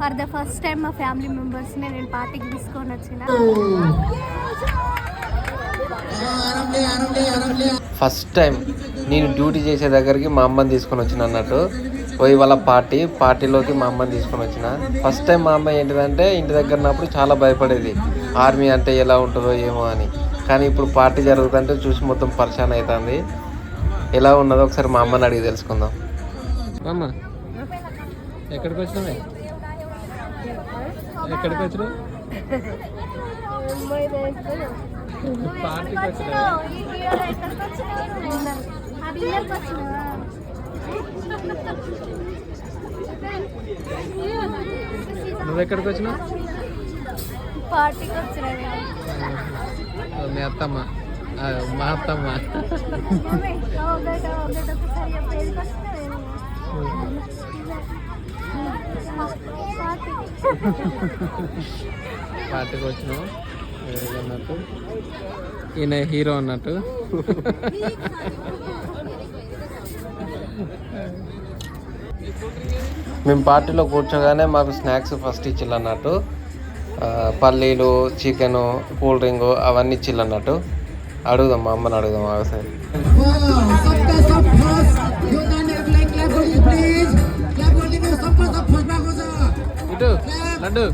For the first time మా family మెంబర్స్ని నేను పార్టీకి తీసుకొని వచ్చిన. ఫస్ట్ టైం నేను డ్యూటీ చేసే దగ్గరికి మా అమ్మని తీసుకొని వచ్చిన అన్నట్టు. పోయి వాళ్ళ పార్టీ పార్టీలోకి మా అమ్మని తీసుకొని వచ్చిన. ఫస్ట్ టైం మా అమ్మ ఏంటిదంటే ఇంటి దగ్గర ఉన్నప్పుడు చాలా భయపడేది. ఆర్మీ అంటే ఎలా ఉంటుందో ఏమో అని. కానీ ఇప్పుడు పార్టీ జరుగుతుంటే చూసి మొత్తం పరిశాన్ అవుతుంది ఎలా ఉన్నదో ఒకసారి మా అమ్మని అడిగి తెలుసుకుందాం. అమ్మ ఎక్కడికి వచ్చినావే? ఎక్కడికి వచ్చినావు? పార్టీకి వచ్చినావా నువ్వు ఎక్కడికి వచ్చినావు? పార్టీకి వచ్చిన మీ అత్తమ్మ. మా అత్తమ్మ. ఒకసారి చెప్పేది వచ్చిన పార్టీకి వచ్చినావు అన్నట్టు ఈయన హీరో అన్నట్టు. మేము పార్టీలో కూర్చోగానే మాకు స్నాక్స్ ఫస్ట్ ఇచ్చిల్లు అన్నట్టు పల్లీలు చికెను కూల్ డ్రింక్ అవన్నీ ఇచ్చిల్లు అన్నట్టు అడుగుదాం మా అమ్మని అడుగుదాం ఒకసారి రండు.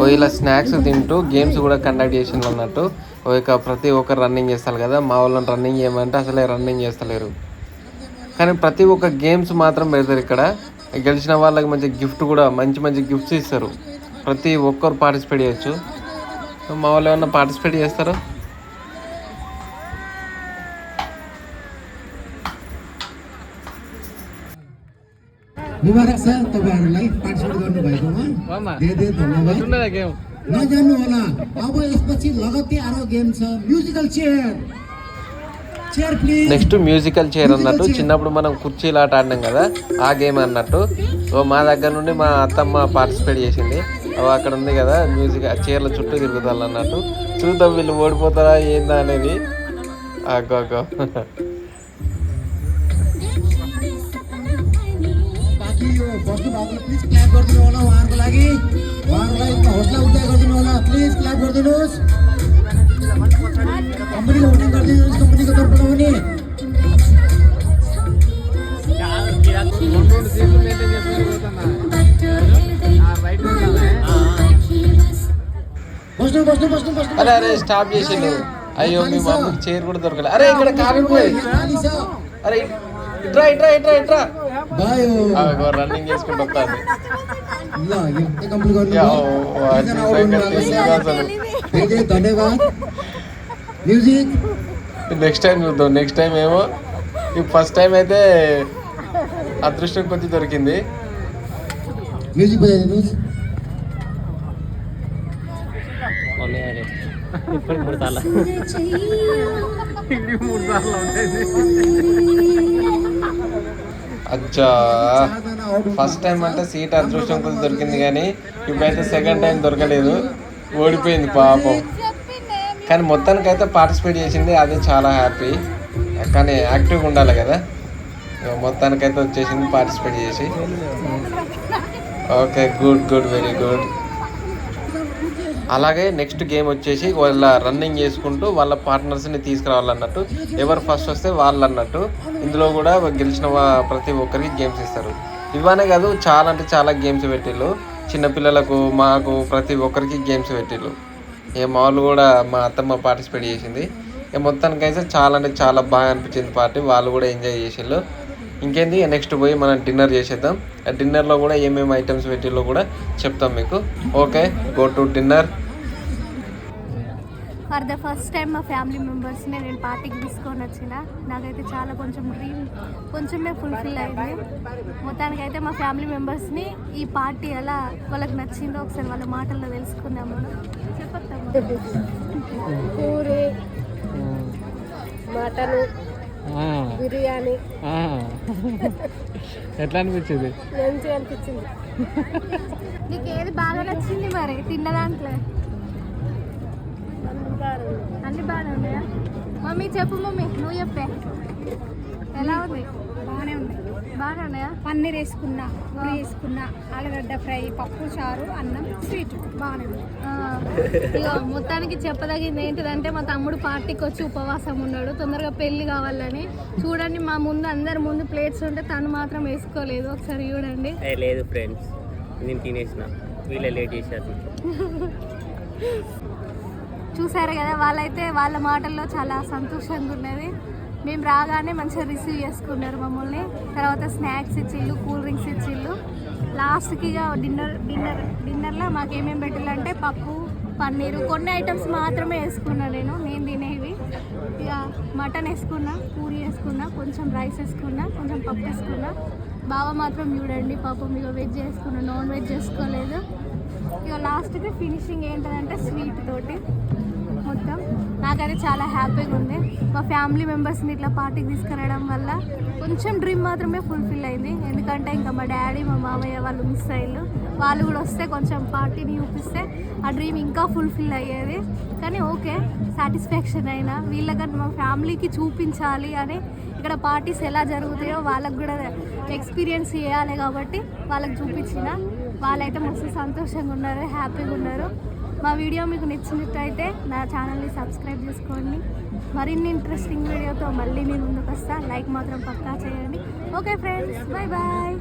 ఓ ఇలా స్నాక్స్ తింటూ గేమ్స్ కూడా కండక్ట్ చేసిండు అన్నట్టు ఇక ప్రతి ఒక్కరు రన్నింగ్ చేస్తారు కదా మా వాళ్ళని రన్నింగ్ చేయమంటే అసలే రన్నింగ్ చేస్తలేరు. కానీ ప్రతి ఒక్క గేమ్స్ మాత్రం పెడతారు ఇక్కడ. గెలిచిన వాళ్ళకి మంచి గిఫ్ట్ కూడా మంచి మంచి గిఫ్ట్స్ ఇస్తారు. ప్రతి ఒక్కరు పార్టిసిపేట్ చేయొచ్చు. మా వాళ్ళు ఏమన్నా పార్టిసిపేట్ చేస్తారా? मुबारक छ तपाईँहरूलाई पार्टिसिपेट गर्नुभएकोमा धेरै धेरै धन्यवाद గేమ్ नजान्नु होला अब यसपछि लगत्तै आरो गेम छ musical chair chair please next musical chair అన్నట్టు చిన్నప్పుడు మనం కుర్చీలు ఆట ఆడినాం కదా ఆ గేమ్ అన్నట్టు సో మా దగ్గర నుండి మా అత్తమ్మ పార్టిసిపేట్ చేసింది ఓ అక్కడ ఉంది కదా మ్యూజిక్ ఆ చైర్ల చుట్టూ తిరుగుతారు అన్నట్టు చూద్దాం వీళ్ళు ఓడిపోతారా ఏందా అనేది అగ్గో होला उहाँहरूको लागि उहाँहरूलाई हौसला उठाइ गरिदिनु होला प्लिज क्ल्याप गरिदिनुहोस् कम्पनीको होटल गरिदिनुहोस् कम्पनीको तर्फबाट पनि बस्नु बस्नु बस्नु बस्नु అరే అరే స్టాప్ చేసిండు అయ్యో మీ మమ్మీకి చైర్ కూడా దొరకలే అరే ఇక్కడ కాలిపోయి खाली छ అరే ఇట్రా ఇట్రా ఇట్రా ఇట్రా भयो రన్నింగ్ చేసుకుంటూ వస్తాను ल यो चाहिँ कम्प्लिट యా, गर्नुभयो ఓ, అది एकजना आउनु సంగతి भएको छ। అసలు. धेरै धेरै धन्यवाद म्युजिक నెక్స్ట్ టైం చూద్దాం నెక్స్ట్ టైం ఏమో ఈ ఫస్ట్ టైం అయితే అదృష్టం కొద్ది దొరికింది म्युजिक बजाइदिनुहोस् అచ్చా ఫస్ట్ టైం అంటే సీట్ అదృష్టం కొద్ది దొరికింది కానీ ఇప్పుడైతే సెకండ్ టైం దొరకలేదు. ఓడిపోయింది పాపం. కానీ మొత్తానికి అయితే పార్టిసిపేట్ చేసింది అదే చాలా హ్యాపీ కానీ యాక్టివ్గా ఉండాలి కదా. మొత్తానికైతే వచ్చేసింది పార్టిసిపేట్ చేసి. Okay good good very good అలాగే నెక్స్ట్ గేమ్ వచ్చేసి వాళ్ళ రన్నింగ్ చేసుకుంటూ వాళ్ళ పార్ట్నర్స్ని తీసుకురావాలన్నట్టు ఎవరు ఫస్ట్ వస్తే వాళ్ళు అన్నట్టు ఇందులో కూడా గెలిచిన ప్రతి ఒక్కరికి గేమ్స్ ఇస్తారు. ఇవనే కాదు చాలా అంటే చాలా గేమ్స్ పెట్టిళ్ళు. చిన్నపిల్లలకు మాకు ప్రతి ఒక్కరికి గేమ్స్ పెట్టిళ్ళు. ఏ మా వాళ్ళు కూడా మా అత్తమ్మ పార్టిసిపేట్ చేసింది. ఇక మొత్తానికైతే చాలా అంటే చాలా బాగా అనిపించింది పార్టీ. వాళ్ళు కూడా ఎంజాయ్ చేసిళ్ళు ఇంకేంది నెక్స్ట్ పోయి మనం డిన్నర్ చేసేద్దాం. ఆ డిన్నర్లో కూడా ఏమేమి ఐటమ్స్ పెట్టిల్లో కూడా చెప్తాం మీకు. Okay go to dinner for the first time మా ఫ్యామిలీ మెంబర్స్ని నేను పార్టీకి తీసుకొని వచ్చిన. నాకైతే చాలా కొంచెం డ్రీమ్ కొంచెమే ఫుల్ఫిల్ అయింది. మొత్తానికైతే మా ఫ్యామిలీ మెంబర్స్ని ఈ పార్టీ ఎలా వాళ్ళకి నచ్చిందో ఒకసారి వాళ్ళ మాటల్లో తెలుసుకుందాం మనం. చెప్పొద్దాం పూరి మటన్ బిర్యానీ. ఎట్లా అనిపించింది? మంచిగా అనిపించింది. నీకు ఏది బాగా నచ్చింది మరి తిన్న దాంట్లో? అన్ని బాగానే ఉన్నాయా? మమ్మీ చెప్పు మమ్మీ నువ్వు చెప్పే. ఎలా ఉంది? బాగానే ఉంది బాగా ఉన్నాయా? పన్నీర్ వేసుకున్నా పూరి వేసుకున్నా ఆలుగడ్డ ఫ్రై పప్పు చారు అన్నం స్వీట్. బాగానే ఉంది ఇగో మొత్తానికి చెప్పదగింది ఏంటిదంటే మా తమ్ముడు పార్టీకి వచ్చి ఉపవాసం ఉన్నాడు. తొందరగా పెళ్ళి కావాలని. చూడండి మా ముందు అందరి ముందు ప్లేట్స్ ఉంటే తను మాత్రం వేసుకోలేదు. ఒకసారి చూడండి. ఏ లేదు ఫ్రెండ్స్. నేను తినేసిన. వీళ్ళే లేట్ చేశారు. చూసారు కదా వాళ్ళైతే వాళ్ళ మాటల్లో చాలా సంతోషంగా ఉన్నది. మేము రాగానే మంచిగా రిసీవ్ చేసుకున్నారు మమ్మల్ని. తర్వాత స్నాక్స్ ఇచ్చిళ్ళు కూల్ డ్రింక్స్ ఇచ్చిళ్ళు. లాస్ట్కి ఇక డిన్నర్ డిన్నర్ డిన్నర్లో మాకు ఏమేమి పెట్టాలంటే పప్పు పన్నీరు. కొన్ని ఐటమ్స్ మాత్రమే వేసుకున్నా నేను నేను తినేవి. ఇక మటన్ వేసుకున్నా పూరి వేసుకున్నా కొంచెం రైస్ వేసుకున్నా కొంచెం పప్పు వేసుకున్నా. బావ మాత్రం చూడండి పాపం ఇక వెజ్ వేసుకున్నా నాన్ వెజ్ చేసుకోలేదు. ఇక లాస్ట్కి ఫినిషింగ్ ఏంటంటే స్వీట్ తోటి మొత్తం. నాకైతే చాలా హ్యాపీగా ఉంది. మా ఫ్యామిలీ మెంబర్స్ని ఇట్లా పార్టీకి తీసుకురావడం వల్ల కొంచెం డ్రీమ్ మాత్రమే ఫుల్ఫిల్ అయింది. ఎందుకంటే ఇంకా మా డాడీ మా మామయ్య వాళ్ళు మిస్ అయ్యారు. వాళ్ళు కూడా వస్తే కొంచెం పార్టీని చూపిస్తే ఆ డ్రీమ్ ఇంకా ఫుల్ఫిల్ అయ్యేది. కానీ ఓకే సాటిస్ఫాక్షన్ అయినా వీళ్ళకంటే మా ఫ్యామిలీకి చూపించాలి అని ఇక్కడ పార్టీస్ ఎలా జరుగుతాయో వాళ్ళకు కూడా ఎక్స్పీరియన్స్ చేయాలి కాబట్టి వాళ్ళకి చూపించిన. వాళ్ళైతే మస్తు సంతోషంగా ఉన్నారు హ్యాపీగా ఉన్నారు మా వీడియో మీకు నచ్చినట్టయితే నా ఛానల్ని సబ్స్క్రైబ్ చేసుకోండి. మరిన్ని ఇంట్రెస్టింగ్ వీడియోతో మళ్ళీ మీ ముందుకు వస్తా లైక్ మాత్రం పక్కా చేయండి. Okay friends bye bye.